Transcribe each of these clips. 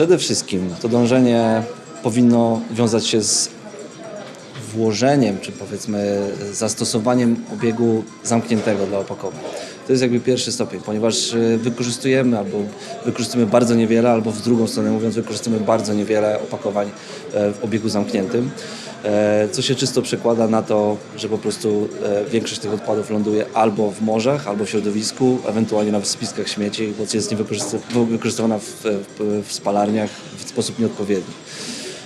Przede wszystkim to dążenie powinno wiązać się z włożeniem, czy powiedzmy zastosowaniem obiegu zamkniętego dla opakowań. To jest jakby pierwszy stopień, ponieważ e, wykorzystujemy albo wykorzystujemy bardzo niewiele, albo w drugą stronę mówiąc, wykorzystujemy bardzo niewiele opakowań e, w obiegu zamkniętym, e, co się czysto przekłada na to, że po prostu większość tych odpadów ląduje albo w morzach, albo w środowisku, ewentualnie na spiskach śmieci, bo jest niewykorzystywana wykorzystywana w, w, w spalarniach w sposób nieodpowiedni.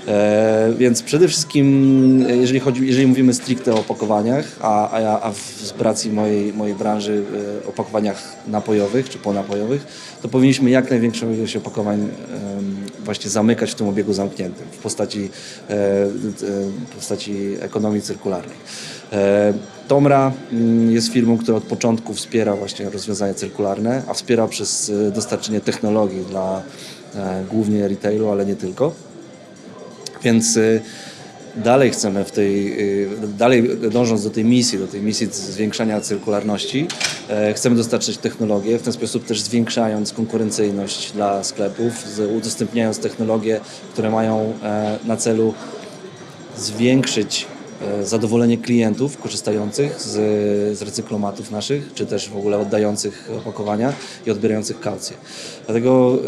E, więc przede wszystkim, e, jeżeli, chodzi, jeżeli mówimy stricte o opakowaniach, a, a, ja, a w, z racji mojej, mojej branży e, opakowaniach napojowych czy ponapojowych, to powinniśmy jak największą ilość opakowań właśnie zamykać w tym obiegu zamkniętym w postaci, w postaci ekonomii cyrkularnej. Tomra mm, jest firmą, która od początku wspiera właśnie rozwiązania cyrkularne, a wspiera przez dostarczenie technologii dla głównie retailu, ale nie tylko. Więc y, dalej chcemy w tej, y, dalej dążąc do tej misji, do tej misji zwiększania cyrkularności, e, chcemy dostarczyć technologię, w ten sposób też zwiększając konkurencyjność dla sklepów, udostępniając technologie, które mają e, na celu zwiększyć e, zadowolenie klientów korzystających z, z recyklomatów naszych, czy też w ogóle oddających opakowania i odbierających kaucję. Dlatego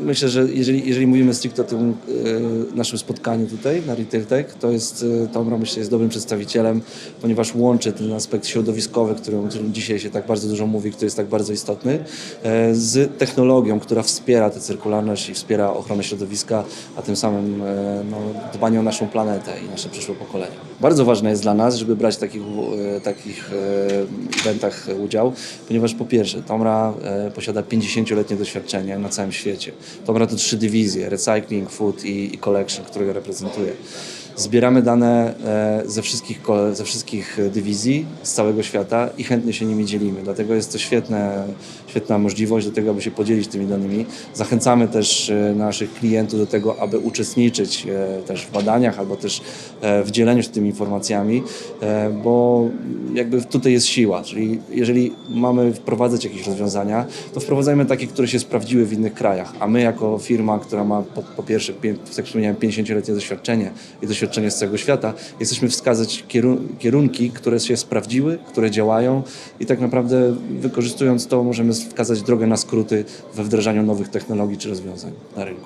myślę, że jeżeli, jeżeli mówimy stricte o tym e, naszym spotkaniu tutaj na Retail Tech, to jest e, Tomra myślę jest dobrym przedstawicielem, ponieważ łączy ten aspekt środowiskowy, który, o którym dzisiaj się tak bardzo dużo mówi, który jest tak bardzo istotny, e, z technologią, która wspiera tę cyrkularność i wspiera ochronę środowiska, a tym samym e, no, dbanie o naszą planetę i nasze przyszłe pokolenia. Bardzo ważne jest dla nas, żeby brać w takich, e, takich e, eventach udział, ponieważ po pierwsze Tomra e, posiada 50-letnie doświadczenie na całym świecie. To trzy dywizje, recycling, food i, i collection, które reprezentuje. Zbieramy dane e, ze wszystkich, ze wszystkich dywizji z całego świata i chętnie się nimi dzielimy. Dlatego jest to świetne, świetna możliwość do tego, aby się podzielić tymi danymi. Zachęcamy też e, naszych klientów do tego, aby uczestniczyć e, też w badaniach albo też e, w dzieleniu się tymi informacjami, e, bo jakby tutaj jest siła. Czyli jeżeli mamy wprowadzać jakieś rozwiązania, to wprowadzajmy takie, które się sprawdziły w innych krajach. A my jako firma, która ma po, po pierwsze, tak jak wspomniałem, 50-letnie doświadczenie i doświadczenie z całego świata, jesteśmy wskazać kieru- kierunki, które się sprawdziły, które działają i tak naprawdę wykorzystując to możemy wskazać drogę na skróty we wdrażaniu nowych technologii czy rozwiązań na rynku.